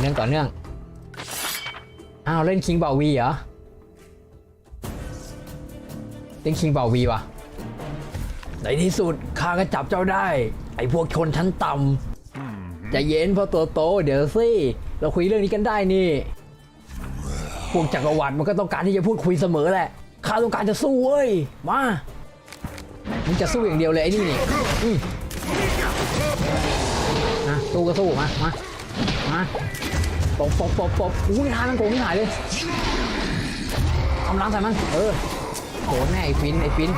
เนื่องต่อเนื่อง อ้าวเล่นคิงบาวีเหรอ เล่นคิงบาวีวะในที่สุดข้าก็จับเจ้าได้ ไอ้พวกชนชั้นต่ำจะเย็นเพราะตัวโต เดี๋ยวสิ เราคุยเรื่องนี้กันได้นี่ พวกจักรวรรดิมันก็ต้องการที่จะพูดคุยเสมอแหละ ข้าต้องการจะสู้เว้ย มามึงจะสู้อย่างเดียวเลยไอ้นี่นี่อืมนะสู้ก็สู้มา มา มาปบปบปบปบอู้ยทานมันโกงที่หายเลยทำร้านใส่มัน เออโหแน่ไอ้ฟินไอ้ฟิน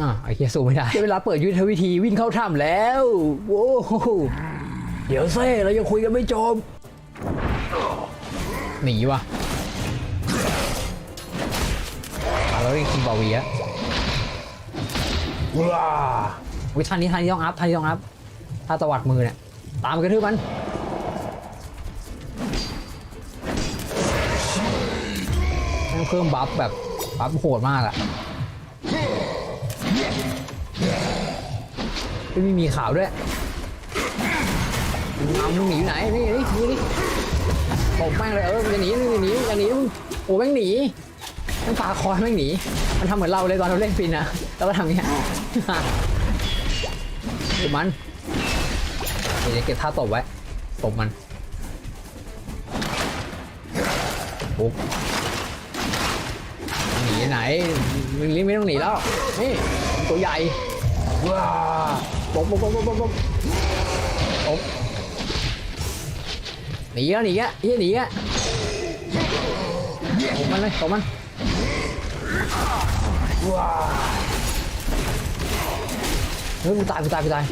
อะไอ้เคียสู้ไม่ได้ได้เวลาเปิดยุทธวิธีวิ่งเข้าถ้ำแล้วโว้วเดี๋ยวเซ่เรายังคุยกันไม่จบหนีวะมาแล้วเรียกคิงบาวีอะว้าวิท่านี้ท่านี้ต้องอัพท่านี้ต้องอัพ ท่าตวัดมือเนี่ยตามกระทืบมันเพิ่มบัฟแบบบัฟโหดมากอะไม่มีข่าวด้วยเอามึงหนีอยู่ไหนนี่นี่นี่ตบแม่งเลยเออมึงจะหนีมึงจะหนีมึงจะหนีมึงโอ้แม่งหนีแม่งปาคอยแม่งหนี มันทำเหมือนเราเลยตอนเราเล่นฟินนะแล้วก็ทำอย่างเงี้ยเดี๋ยวมัน เดี๋ยวเก็บท่าตบไว้ตบมันปุ๊บหนีไหนมึงรีบไม่ต้องหนีแล้วนี่ตัวใหญ่ว้าปุ๊บปุ๊บปุ๊บปุ๊บปุ๊บปุ๊บหนีแล้วหนีอะเฮียหนีอะตบมันเลยตบมันว้าเฮ้ยกูตายกูตายกูตาย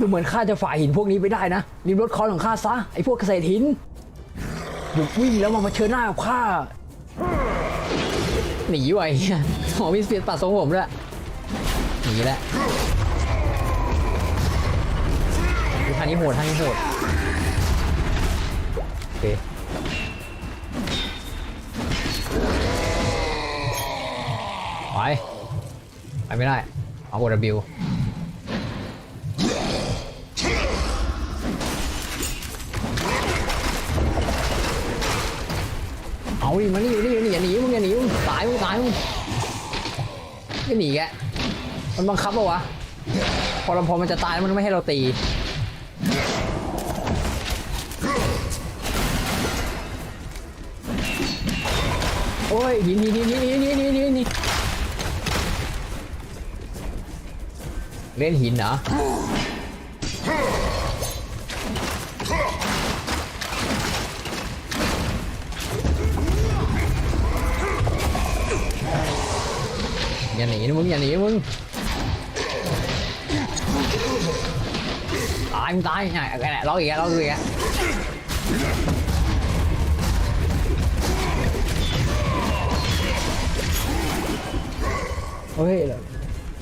ดูเหมือนข้าจะฝ่าหินพวกนี้ไปได้นะรีบรถคอนของข้าซะไอ้พวกเกษตรหินหยุดวิ่งแล้วมาเผชิญหน้ากับข้าหนีไว้หี้หมอมีเปียปัดทรงผมด้วยหนีแหละดูท่านี้โหดท่านี้โหดโอเคไปไปไม่ได้เอากด W เอาดิมานี่นี่นี่อย่าหนีมึงอย่าหนีมึงตายมึงตายมึงไม่หนีแกมันบังคับปะวะพอเราพอมันจะตายมันไม่ให้เราตีโอ้ยหนีหนีหนีหนีหนีหนีหนีหนีเล่นหินเหรอ อย่าหนีนะมึงอย่าหนีนะมึงตายมึงตายไงไอ้แหละร้องอีกแล้วร้องอีกแล้วเฮ้ย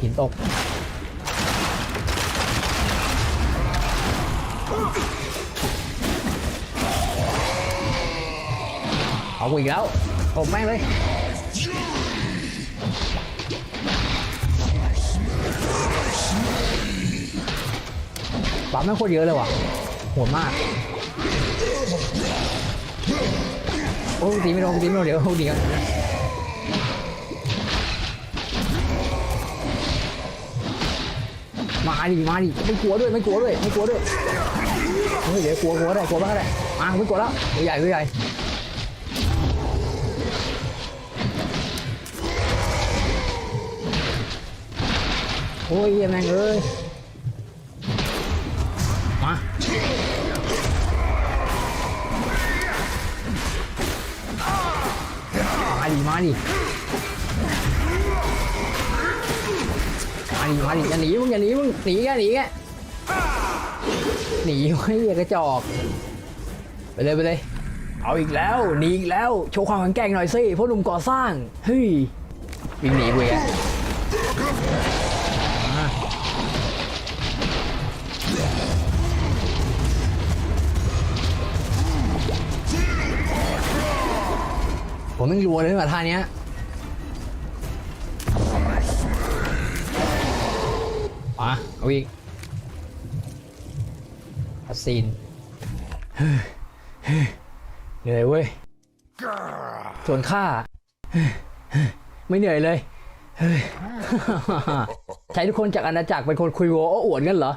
หินตกเอากูอีกแล้วตบแม่งเลย ปั๊มแม่งโคตรเยอะเลยว่ะโหดมากโอ้ตีไม่โดนตีไม่โดนเดี๋ยวเขาดีกันมาดิมาดิไม่กลัวด้วยไม่กลัวด้วยไม่กลัวด้วยเฮ้ยเดี๋ยวกลัวกลัวได้กลัวบ้างได้มาไม่กลัวแล้วตัวใหญ่ตัวใหญ่โอ้ยเหี้ยแม่งเอ้ย มาดิมาดิมาดิมาดิอย่าหนีมึงอย่าหนีมึงหนีแกหนีแกหนีไว้อย่ากระจอก ไปเลยไปเลย เอาอีกแล้วหนีอีกแล้ว โชว์ความแข็งแกร่งหน่อยสิพวกหนุ่มก่อสร้าง เฮ้ยวิ่งหนีเว้ยม ผมต้องรัวเลยกับท่านี้ยมาเอาอีกคัซีนเหนื่อยเว้ยส่วนข้าไม่เหนื่อยเลยใช้ทุกคนจากอาณาจักรเป็นคนคุยโวโอ้อวดกันเหรอ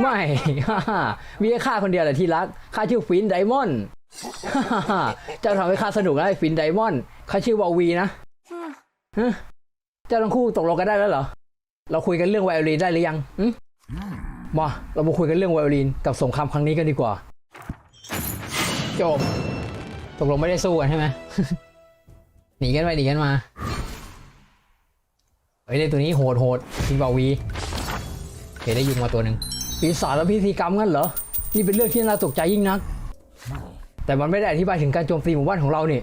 ไม่มีแค่ข้าคนเดียวแหละที่รักข้าชื่อฟินไดมอนด์ เจ้าทำให้ข้าสนุกนะไอ้ฟินไดมอนด์ข้าชื่อวาวีนะฮะเจ้าทั้งคู่ตกลงกันได้แล้วเหรอ เราคุยกันเรื่องไวโอลินได้หรือยังหึมาเรามาคุยกันเรื่องไวโอลินกับสงครามครั้งนี้กันดีกว่า จบ ตกลงไม่ได้สู้กันใช่ไหม หนีกันไปหนีกันมาเฮ้ยได้ตัวนี้โหดโหดคิงบาวีโอเคได้ยิงมาตัวหนึ่งปีศาจและพิธีกรรมงั้นเหรอ นี่เป็นเรื่องที่น่าตกใจยิ่งนัก แต่มันไม่ได้อธิบายถึงการโจมตีหมู่บ้านของเรานี่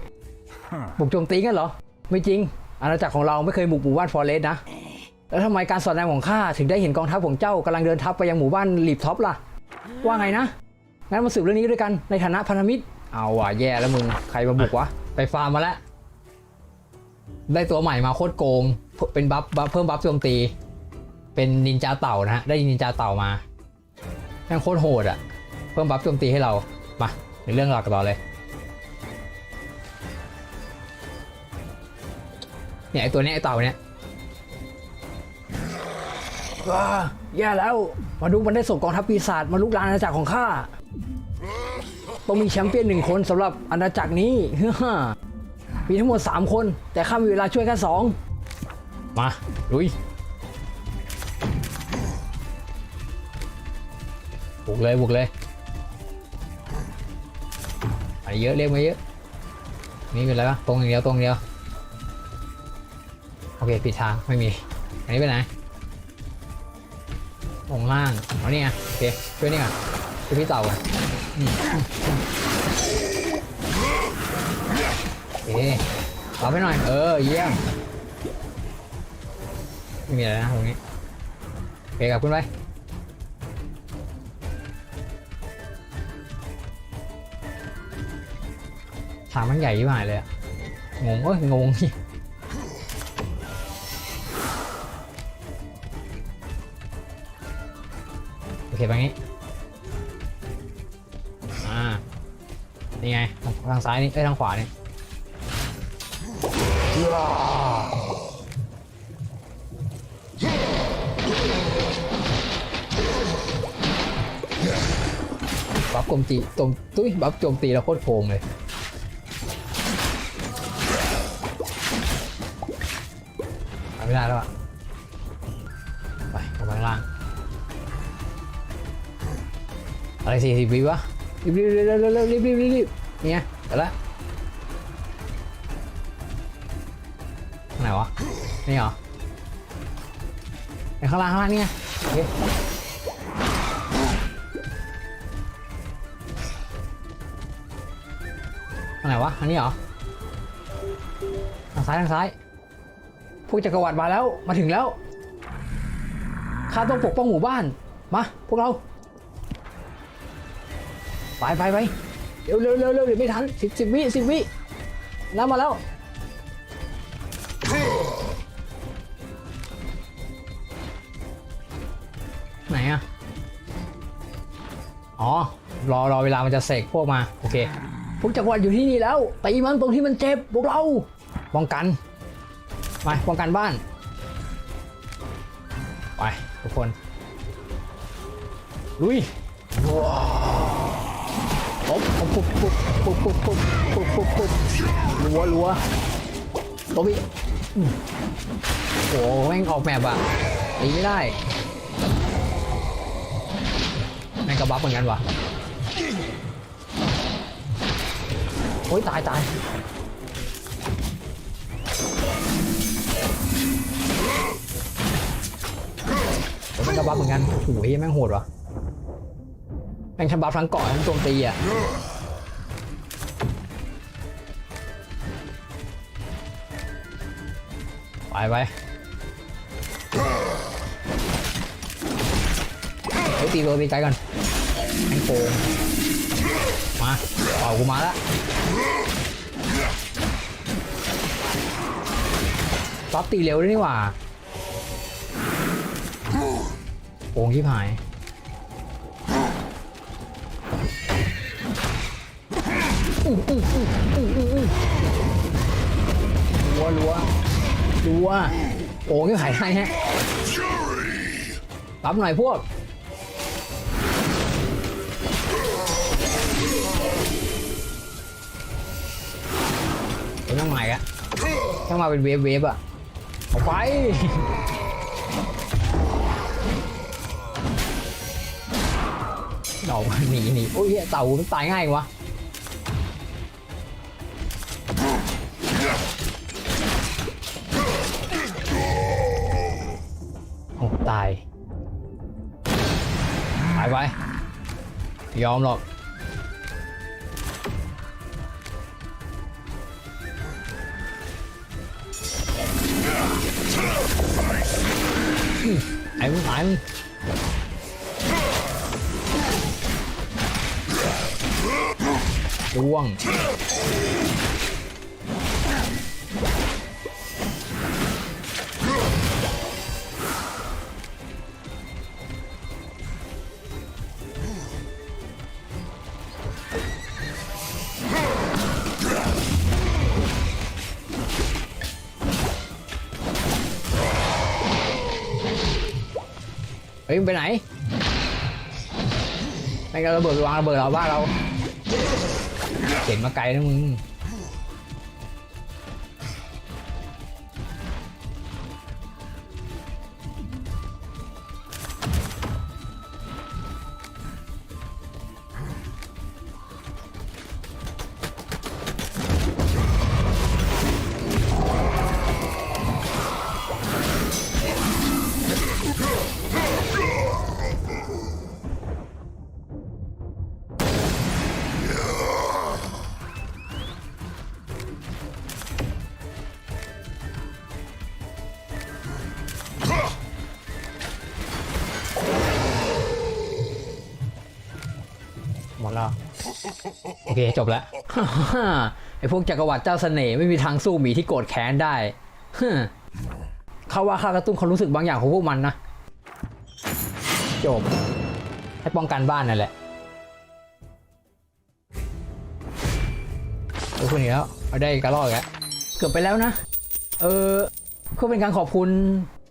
บุกโจมตีงั้นเหรอ ไม่จริง อาณาจักรของเราไม่เคยบุกหมู่บ้านฟอเรสต์นะ แล้วทำไมการสอดแนมของข้าถึงได้เห็นกองทัพของเจ้ากำลังเดินทัพไปยังหมู่บ้านลีบท็อปล่ะ ว่าไงนะ งั้นมาสืบเรื่องนี้ด้วยกันในฐานะพันธมิตร เอาว่ะแย่แล้วมึง ใครมาบุกวะ ไปฟาร์มมาแล้ว ได้ตัวใหม่มาโคตรโกง เป็นบัฟบัฟเพิ่มบัฟโจมตี เป็นนินจาเต่านะฮะ ได้นินจาเต่ามาแม่งโคตรโหดอะเพิ่มบัฟโจมตีให้เรา มาในเรื่องหลักกันต่อเลยเนี่ยไอตัวเนี้ยไอเต่าเนี้ยว้าแย่แล้วมาดูมันได้ส่งกองทัพปีศาจมาลุกลานอาณาจักรของข้าต้องมีแชมเปี้ยนหนึ่งคนสำหรับอาณาจักรนี้ฮ่ามีทั้งหมด 3 คน แต่ข้ามีเวลาช่วยแค่สองมาลุยบุกเลยบุกเลยอันนี้ เยอะเรียกมาเยอะนี่เป็นไรวะตรงอย่างเดียวตรงเดียวโอเคผิดทางไม่มีอันนี้ไปไหนลงล่างเอานี่ไงโอเคช่วยนี่ก่อนช่วยพี่เต่าก่อนอืมโอเครับไปหน่อยเออเยี่ยมไม่มีอะไรนะตรงนี้โอเคกลับขึ้นไป ทางมันใหญ่ยิ่งหายเลยอะงงเอ้ยงงโอเคไปงี้อ่านี่ไงทางซ้ายนี่เอ้ยทางขวานี่บัฟโจมตีตมตุ้ยบัฟโจมตีเราโคตรโกงเลย ได้แล้วอะไปลงไข้างล่างอะไรสี่สิบวิวะรีบรีบรีบรีบรีบรีบรีบเนี่ยเดี๋ยวละไหนวะนี่เหรอไอข้างล่างข้างล่างนี่ยงโอไหนวะอันนี้เหรอทางซ้ายทางซ้าย พวกจักรวรรดิมาแล้วมาถึงแล้วข้าต้องปกป้องหมู่บ้าน มาพวกเรา ไปไปไปเร็วเร็วเร็วเร็วเดี๋ยวไม่ทันสิบสิบวิสิบวิน้ำมาแล้วไหนอะอ๋อ รอรอเวลามันจะเสกพวกมา โอเค พวกจักรวรรดิอยู่ที่นี่แล้วตีมันตรงที่มันเจ็บพวกเราป้องกัน ไปป้องกันบ้าน ไป ทุกคน ลุยปุ๊บปุ๊บปุ๊บปุ๊บปุ๊บปุ๊บปุ๊บปุ๊บปุ๊บรัวรัวตัวพี่โอ้แม่งออกแบบอะตีไม่ได้แม่งกระบับเหมือนกันวะโอ้ยตายตาย บับเหมือนกันโอ้โหเฮ้ยแม่งโหดวะแม่งชับัฟทั้งเกาะทั้งโจมตีอะไปไปเฮ้ยตีตัวตีไกลก่อนแม่งโกงมาเป่ากูมาล้วปั๊บตีเร็วด้วยนี่หว่า งที่หายอู้รัวรัวรัวโอ้ยหายให้ฮะปั๊มหน่อยพวก ต้องใหม่อะต้องมาเป็นเวฟเวฟอะออกไป ดอกมันหนีหนีโอ้ยเหี้ยเต่ามันตายง่ายวะโอ้ตายตายไปยอมหรอกไอ้มึงตายมึง ร่วง เฮ้ยมึงไปไหนไม่งั้นระเบิดไปวางระเบิดเราบ้านเรา เห็นมาไกลนะมึง ดแล้ว โอเค จบแล้วไอพวกจักรวรรดิเจ้าเสน่ห์ไม่มีทางสู้หมีที่โกรธแค้นได้ฮึ่มเขาว่าข้ากระตุ้นความรู้สึกบางอย่างของพวกมันนะ จบ ให้ป้องกันบ้านนั่นแหละโอ้คุณอีกแล้วเอาได้กระรอกอีกแล้วเกือบไปแล้วนะ เออเพื่อเป็นการขอบคุณ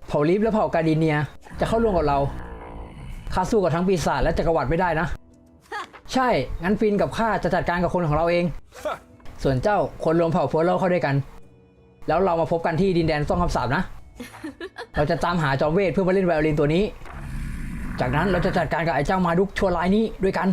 เผ่าลิฟและเผ่ากาดิเนีย จะเข้าร่วมกับเราข้าสู้กับทั้งปีศาจและจักรวรรดิไม่ได้นะ ใช่ งั้นฟินกับข้าจะจัดการกับคนของเราเอง ส่วนเจ้าคนรวมเผ่าโฟลโลเข้าด้วยกัน แล้วเรามาพบกันที่ดินแดนต้องคำสาปนะ เราจะตามหาจอมเวทเพื่อมาเล่นไวโอลินตัวนี้ จากนั้นเราจะจัดการกับไอ้เจ้ามาดุกชั่วร้ายนี้ด้วยกัน